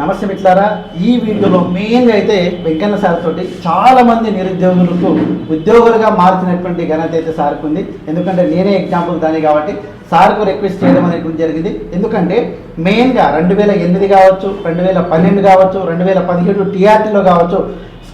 నమస్తే మిట్లారా ఈ వీడియోలో మెయిన్గా అయితే వెంకన్న సార్ తోటి చాలామంది నిరుద్యోగులకు ఉద్యోగులుగా మార్చినటువంటి ఘనత అయితే సార్కు ఉంది ఎందుకంటే నేనే ఎగ్జాంపుల్ దాని కాబట్టి సార్కు రిక్వెస్ట్ చేయడం అనేటువంటి జరిగింది. ఎందుకంటే మెయిన్గా రెండు వేల ఎనిమిది కావచ్చు రెండు వేల పన్నెండు కావచ్చు రెండు వేల పదిహేడు టీఆర్టీలో కావచ్చు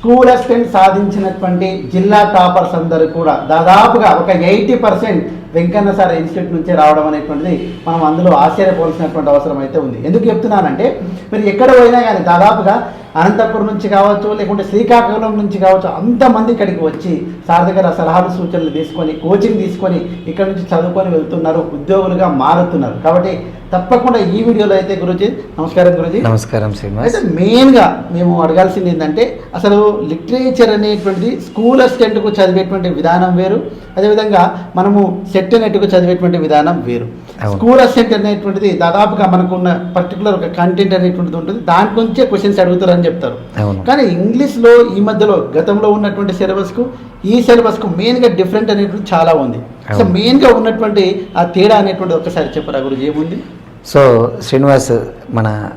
స్కూల్ అసిస్టెంట్ సాధించినటువంటి జిల్లా టాపర్స్ అందరూ కూడా దాదాపుగా ఒక eighty percent Venkanna sir institute నుంచే రావడం అనేటువంటిది మనం అందులో ఆశ్చర్యపోవాల్సినటువంటి అవసరం అయితే ఉంది. ఎందుకు చెప్తున్నానంటే మీరు ఎక్కడ పోయినా కానీ దాదాపుగా అనంతపురం నుంచి కావచ్చు లేకుంటే శ్రీకాకుళం నుంచి కావచ్చు అంతమంది ఇక్కడికి వచ్చి సార్ దగ్గర సలహాలు సూచనలు తీసుకొని కోచింగ్ తీసుకొని ఇక్కడ నుంచి చదువుకొని వెళ్తున్నారు ఉద్యోగులుగా మారుతున్నారు. కాబట్టి తప్పకుండా ఈ వీడియోలో అయితే గురుజీ నమస్కారం గురుజీ. నమస్కారం శ్రీనివాస్. అయితే మెయిన్గా మేము అడగాల్సింది ఏంటంటే అసలు లిటరేచర్ అనేటువంటిది స్కూల్ అసిస్టెంట్కు చదివేటువంటి విధానం వేరు. అదేవిధంగా మనము సెట్ నెట్కు చదివేటువంటి విధానం వేరు. స్కూల్ అసిస్టెంట్ అనేటువంటిది దాదాపుగా మనకు ఉన్న పర్టికులర్ ఒక కంటెంట్ అనేటువంటిది ఉంటుంది. దాని నుంచే క్వశ్చన్స్ అడుగుతారని చెప్తారు. కానీ ఇంగ్లీష్లో ఈ మధ్యలో గతంలో ఉన్నటువంటి సిలబస్కు ఈ సిలబస్కు మెయిన్గా డిఫరెంట్ అనేటువంటి చాలా ఉంది. సో. మెయిన్గా ఉన్నటువంటి ఆ తేడా అనేటువంటి ఒకసారి చెప్పరా గురించి ఏముంది? సో శ్రీనివాస్ మన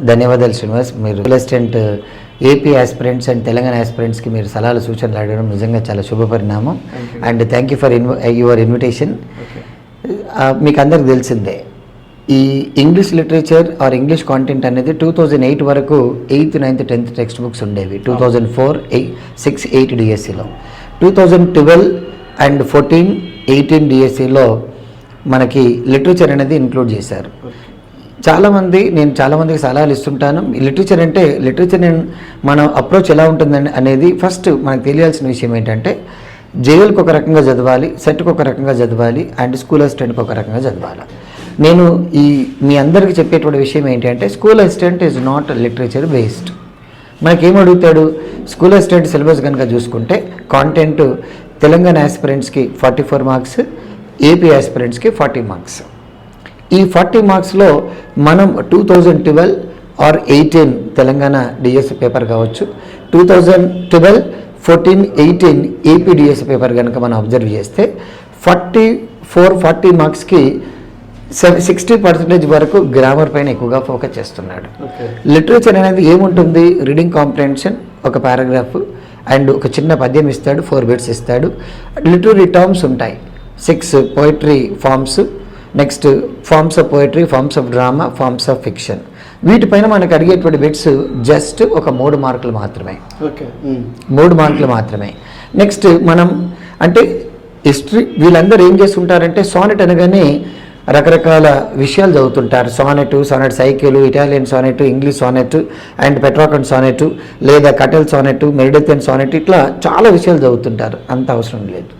ధన్యవాదాలు శ్రీనివాస్. మీరు assistant AP aspirants and Telangana ఆస్పిరెంట్స్కి మీరు సలహాలు సూచనలు అడగడం నిజంగా చాలా శుభ పరిణామం Thank you. And thank you for ఇన్వ your invitation మీకు అందరికి తెలిసిందే. ఈ English literature or English content అనేది టూ థౌజండ్ ఎయిట్ వరకు eighth ninth tenth text books ఉండేవి two thousand four eight six eight డిఎస్సిలో two thousand twelve and fourteen eighteen డిఎస్సిలో మనకి లిటరేచర్ అనేది ఇంక్లూడ్ చేశారు. చాలామంది నేను చాలామందికి సలహాలు ఇస్తుంటాను. లిటరేచర్ అంటే లిటరేచర్ మన అప్రోచ్ ఎలా ఉంటుందని అనేది ఫస్ట్ మనకు తెలియాల్సిన విషయం ఏంటంటే జేఎల్కి ఒక రకంగా చదవాలి సెట్కి ఒక రకంగా చదవాలి అండ్ స్కూల్ అసిస్టెంట్కి ఒక రకంగా చదవాలి. నేను ఈ మీ అందరికీ చెప్పేటువంటి విషయం ఏంటంటే school assistant is not literature based మనకేం అడుగుతాడు? స్కూల్ అసిస్టెంట్ సిలబస్ కనుక చూసుకుంటే కాంటెంట్ తెలంగాణ యాస్పిరెంట్స్కి ఫార్టీ ఫోర్ మార్క్స్ ఏపీ యాస్పిరెంట్స్కి ఫార్టీ మార్క్స్ ఈ ఫార్టీ మార్క్స్లో మనం two thousand twelve or eighteen Telangana DSC paper కావచ్చు. Two thousand twelve fourteen eighteen AP DSC paper కనుక మనం అబ్జర్వ్ చేస్తే ఫార్టీ ఫోర్ ఫార్టీ మార్క్స్కి సిక్స్టీ పర్సెంటేజ్ వరకు గ్రామర్ పైన ఎక్కువగా ఫోకస్ చేస్తున్నాడు. లిటరేచర్ అనేది ఏముంటుంది? రీడింగ్ కాంప్రహెన్షన్ ఒక పారాగ్రాఫ్ అండ్ ఒక చిన్న పద్యం ఇస్తాడు ఫోర్ బిట్స్ ఇస్తాడు. లిటరీ టర్మ్స్ ఉంటాయి. Six poetry forms next forms of poetry forms of drama forms of fiction. వీటిపైన మనకు అడిగేటువంటి బిట్స్ జస్ట్ ఒక మూడు మార్కులు మాత్రమే. ఓకే మూడు మార్కులు మాత్రమే. నెక్స్ట్ మనం అంటే హిస్టరీ వీళ్ళందరూ ఏం చేస్తుంటారంటే సానెట్ అనగానే రకరకాల విషయాలు చదువుతుంటారు. Sonnet sonnet cycle Italian sonnet English sonnet and Petrarchan sonnet లేదా కటెల్ సానెట్ మెరిడిథియన్ సానెట్ ఇట్లా చాలా విషయాలు చదువుతుంటారు. అంత అవసరం లేదు.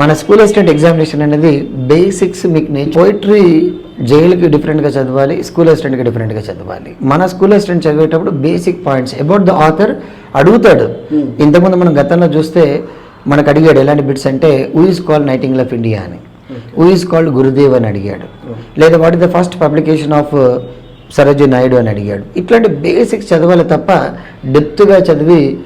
మన స్కూల్ అసిస్టెంట్ ఎగ్జామినేషన్ అనేది బేసిక్స్ మీకు నేను పోయిటరీ జైలుకి డిఫరెంట్గా చదవాలి స్కూల్ అసిస్టెంట్కి డిఫరెంట్గా చదవాలి. మన స్కూల్ అసిస్టెంట్ చదివేటప్పుడు basic points. About the author అడుగుతాడు. Hmm. ఇంతకుముందు మనం గతంలో చూస్తే మనకు అడిగాడు ఎలాంటి బిట్స్ అంటే is called nightingale of India అని. ఈజ్ కాల్డ్ గురుదేవ్ అని అడిగాడు. లేదా what is the first publication of Sarojini Naidu అని అడిగాడు. ఇట్లాంటి బేసిక్స్ చదవాలి తప్ప డెప్త్గా చదివి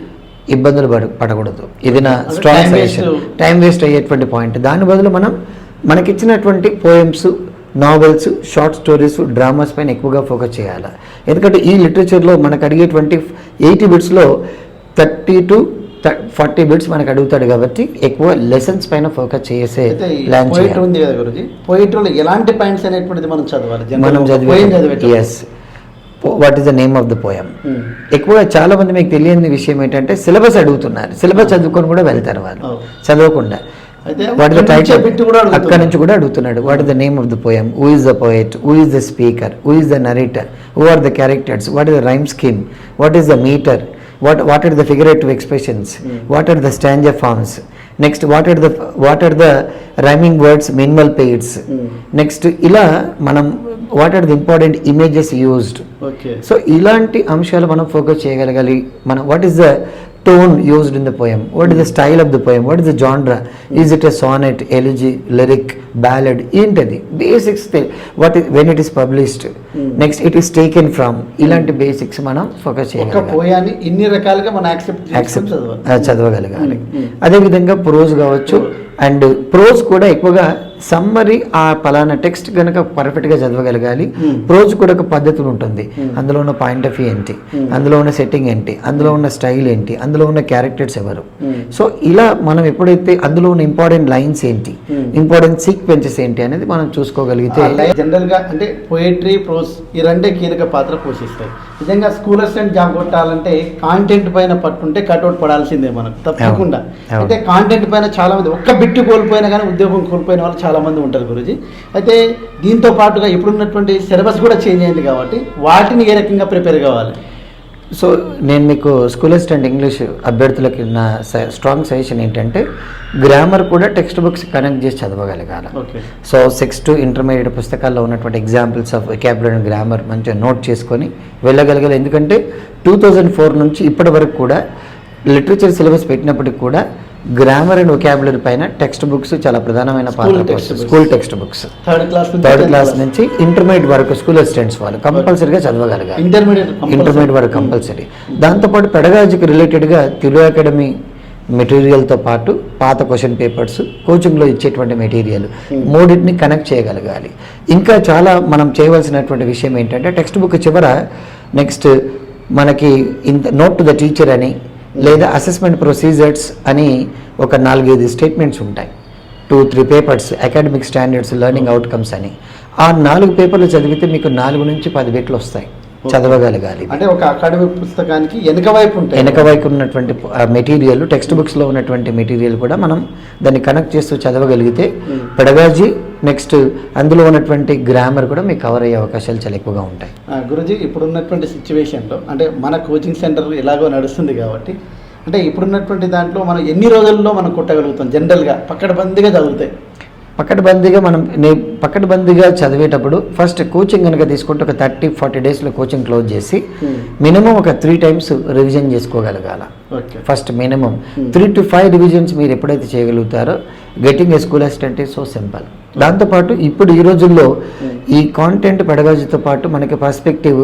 ఇబ్బందులు పడ పడకూడదు. ఇది నా స్ట్రాంగ్ సజెషన్. టైం వేస్ట్ అయ్యేటువంటి పాయింట్ దాని బదులు మనం మనకిచ్చినటువంటి poems novels short stories dramas పైన ఎక్కువగా ఫోకస్ చేయాలి? ఎందుకంటే ఈ లిటరేచర్లో మనకు అడిగేటువంటి ఎయిటీ బిట్స్లో థర్టీ టు ఫార్టీ బిట్స్ మనకు అడుగుతాడు కాబట్టి ఎక్కువ లెసన్స్ పైన ఫోకస్ చేసే ప్లాన్ చేయాలి. ఉంది కదా గురుజీ? పోయిటరీలో ఎలాంటి పాయింట్స్ అనేటువంటిది మనం చదవాలి? మనం చదివే as what is the name of the poem ఎక్కువగా చాలా మంది మీకు తెలియని విషయం ఏంటంటే సిలబస్ అడుగుతున్నారు. సిలబస్ చదువుకొని కూడా వెళ్తారు వాళ్ళు. Oh. చదవకుండా. వాట్ అక్కడి నుంచే టైటిల్ కూడా అడుగుతున్నారు. అక్కడ నుంచి కూడా అడుగుతున్నాడు. What is the name of the poem who is the poet who is the speaker who is the narrator who are the characters what is the rhyme scheme what is the metre what what are the figurative expressions what are the stanza forms next what are the what are the rhyming words minimal pairs next ఇలా మనం what are the important images used so ఇలాంటి అంశాలు మనం focus చేయగలగాలి. మనం what is the tone used in the poem what is the style of the poem what is the genre is it a sonnet elegy lyric ballad ఏంటది basics what when it is published next it is taken from ఇలాంటి basics మనం focus పోయాన్ని ఇన్ని రకాలుగా మనం accept చదవగలగాలి. Mm, mm. అదేవిధంగా prose కావచ్చు. అండ్ ప్రోజ్ కూడా ఎక్కువగా సమ్మరీ ఆ పలానా టెక్స్ట్ కనుక పర్ఫెక్ట్గా చదవగలగాలి. Hmm. ప్రోజ్ కూడా ఒక పద్ధతులు ఉంటుంది. Hmm. అందులో ఉన్న పాయింట్ ఆఫ్ వ్యూ ఏంటి? Hmm. అందులో ఉన్న సెట్టింగ్ ఏంటి? అందులో ఉన్న స్టైల్ ఏంటి? అందులో ఉన్న క్యారెక్టర్స్ ఎవరు? Hmm. సో ఇలా మనం ఎప్పుడైతే అందులో ఉన్న ఇంపార్టెంట్ లైన్స్ ఏంటి? Hmm. ఇంపార్టెంట్ సీక్వెన్సెస్ ఏంటి అనేది మనం చూసుకోగలిగితే జనరల్గా అంటే పోయిటరీ ప్రోస్ ఈ రెండే కీలక పాత్ర పోషిస్తాయి. నిజంగా స్కూల్ అసిస్టెంట్ జాబ్ కొట్టాలంటే కాంటెంట్ పైన పట్టుంటే కట్అవుట్ పడాల్సిందే మనకు తప్పకుండా. అయితే కాంటెంట్ పైన చాలా మంది ఒక్క బిట్టు కోల్పోయినా కానీ ఉద్యోగం కోల్పోయిన వాళ్ళు చాలా మంది ఉంటారు గురుజీ. అయితే దీంతో పాటుగా ఇప్పుడున్నటువంటి సిలబస్ కూడా చేంజ్ అయింది కాబట్టి వాటిని ఏ రకంగా ప్రిపేర్ కావాలి? సో నేను మీకు స్కూల్ అసిస్టెంట్ ఇంగ్లీష్ అభ్యర్థులకి నా స్ట్రాంగ్ సజెషన్ ఏంటంటే గ్రామర్ కూడా టెక్స్ట్ బుక్స్ కనెక్ట్ చేసి చదవగలగాలి. Okay so six to intermediate పుస్తకాల్లో ఉన్నటువంటి examples of vocabulary and grammar మంచిగా నోట్ చేసుకొని వెళ్ళగలగాలి. ఎందుకంటే టూ థౌజండ్ ఫోర్ నుంచి ఇప్పటి వరకు కూడా లిటరేచర్ సిలబస్ పెట్టినప్పటికి కూడా గ్రామర్ అండ్ వెకాబులరీ పైన టెక్స్ట్ బుక్స్ చాలా ప్రధానమైన పాత్ర. School text books third class third class నుంచి ఇంటర్మీడియట్ వరకు స్కూల్ అసిస్టెంట్స్ వాళ్ళు కంపల్సరీగా చదవగలగాలి. ఇంటర్మీడియట్ ఇంటర్మీడియట్ వరకు కంపల్సరీ దాంతోపాటు పెడగాజికి రిలేటెడ్గా తెలుగు అకాడమీ మెటీరియల్తో పాటు పాత క్వశ్చన్ పేపర్స్ కోచింగ్లో ఇచ్చేటువంటి మెటీరియల్ Hmm. మూడింటిని కనెక్ట్ చేయగలగాలి. ఇంకా చాలా మనం చేయవలసినటువంటి విషయం ఏంటంటే టెక్స్ట్ బుక్ చివర నెక్స్ట్ మనకి ఇంత నోట్ టు ద టీచర్ అని లేదా అసెస్మెంట్ ప్రొసీజర్స్ అని ఒక నాలుగైదు స్టేట్మెంట్స్ ఉంటాయి. Two three papers academic standards learning outcomes అని. ఆ నాలుగు పేపర్లు చదివితే మీకు నాలుగు నుంచి పది వేట్లు వస్తాయి. చదవగలగాలి. అంటే ఒక అకాడమిక్ పుస్తకానికి వెనుక వైపు ఉంటాయి. వెనక వైపు ఉన్నటువంటి మెటీరియల్ టెక్స్ట్ బుక్స్లో ఉన్నటువంటి మెటీరియల్ కూడా మనం దాన్ని కనెక్ట్ చేస్తూ చదవగలిగితే Hmm. పెడగాజీ నెక్స్ట్ అందులో ఉన్నటువంటి గ్రామర్ కూడా మీకు కవర్ అయ్యే అవకాశాలు చాలా ఎక్కువగా ఉంటాయి. ఆ, గురుజీ ఇప్పుడున్నటువంటి సిచ్యువేషన్లో అంటే మన కోచింగ్ సెంటర్ ఎలాగో నడుస్తుంది కాబట్టి అంటే ఇప్పుడున్నటువంటి దాంట్లో మనం ఎన్ని రోజుల్లో మనం కొట్టగలుగుతాం? జనరల్గా పక్కడబందిగా చదువుతాయి పక్కడబందీగా మనం నే పక్కడబందీగా చదివేటప్పుడు ఫస్ట్ కోచింగ్ కనుక తీసుకుంటే ఒక థర్టీ ఫార్టీ డేస్లో కోచింగ్ క్లోజ్ చేసి మినిమం ఒక three times revision చేసుకోగలగాల. Okay first minimum. Hmm. Three to five revisions మీరు ఎప్పుడైతే చేయగలుగుతారో getting a school assistant is so simple దాంతోపాటు ఇప్పుడు ఈ రోజుల్లో Hmm. ఈ కాంటెంట్ పెడగాజీతో పాటు మనకి perspective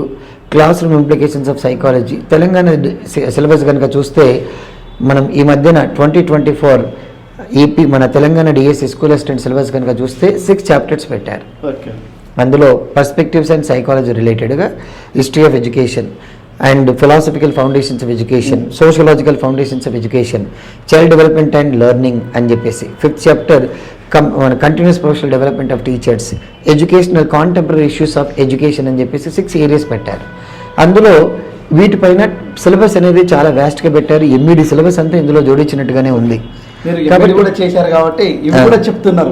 classroom implications of psychology Telangana syllabus కనుక చూస్తే మనం ఈ మధ్యన ట్వంటీ ట్వంటీ ఫోర్ ఏపీ మన Telangana DSC school assistant syllabus కనుక చూస్తే సిక్స్ చాప్టర్స్ పెట్టారు. అందులో పర్స్పెక్టివ్స్ అండ్ సైకాలజీ రిలేటెడ్గా history of education and philosophical foundations of education sociological foundations of education child development and learning అని చెప్పేసి. Fifth chapter con continuous professional development of teachers educational contemporary issues of education అని చెప్పేసి six areas పెట్టారు. అందులో వీటిపైన syllabus అనేది చాలా వ్యాస్ట్గా పెట్టారు. ఎనిమిది సిలబస్ అంతా ఇందులో జోడించినట్టుగానే ఉంది. కాబట్టి- కూడా చేశారు కాబట్టి ఇవి. కూడా చెప్తున్నారు.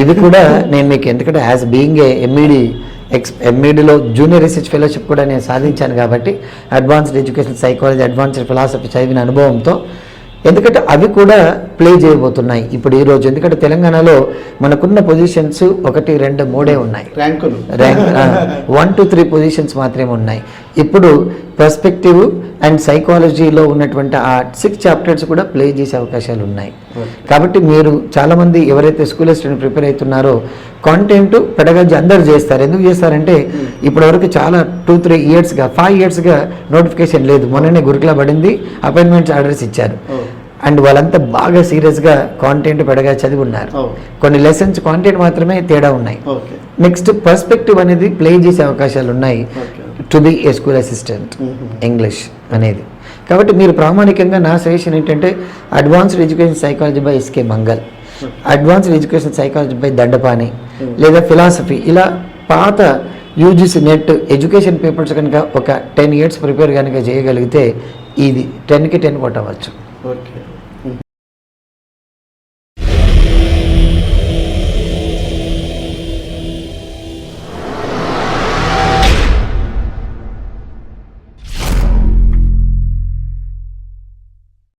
ఇది కూడా నేను మీకు ఎందుకంటే as being a MEd ex ఎంఈడిలో junior research fellowship కూడా నేను సాధించాను కాబట్టి advanced education psychology advanced philosophy చదివిన అనుభవంతో ఎందుకంటే అవి కూడా ప్లే చేయబోతున్నాయి. ఇప్పుడు ఈ రోజు ఎందుకంటే తెలంగాణలో మనకున్న పొజిషన్స్ ఒకటి రెండు మూడే ఉన్నాయి. ర్యాంకులు rank one two three positions మాత్రమే ఉన్నాయి. ఇప్పుడు పర్స్పెక్టివ్ అండ్ సైకాలజీలో ఉన్నటువంటి ఆ సిక్స్ చాప్టర్స్ కూడా ప్లే చేసే అవకాశాలు ఉన్నాయి. కాబట్టి మీరు చాలామంది ఎవరైతే స్కూల్ అసిస్టెంట్ ప్రిపేర్ అవుతున్నారో కాంటెంట్ పెడగాజీ అందరు చేస్తారు. ఎందుకు చేస్తారంటే ఇప్పటివరకు చాలా టూ త్రీ ఇయర్స్గా ఫైవ్ ఇయర్స్గా నోటిఫికేషన్ లేదు. మొన్ననే గురుకులా పడింది అపాయింట్మెంట్స్ ఆర్డర్స్ ఇచ్చారు. అండ్ వాళ్ళంతా బాగా సీరియస్గా కాంటెంట్ పెడగా చదివి ఉన్నారు. కొన్ని లెసన్స్ కాంటెంట్ మాత్రమే తేడా ఉన్నాయి. నెక్స్ట్ పర్స్పెక్టివ్ అనేది ప్లే చేసే అవకాశాలు ఉన్నాయి to be a school assistant. English అనేది. కాబట్టి మీరు ప్రామాణికంగా నా సజెషన్ ఏంటంటే advanced education psychology by SK Mangal. Advanced education psychology by Dandapani లేదా ఫిలాసఫీ. ఇలా పాత యూజీసీ నెట్ ఎడ్యుకేషన్ పేపర్స్ కనుక ఒక టెన్ ఇయర్స్ ప్రిపేర్ కనుక చేయగలిగితే ఇది టెన్కి టెన్ కొట్టవచ్చు. ఓకే.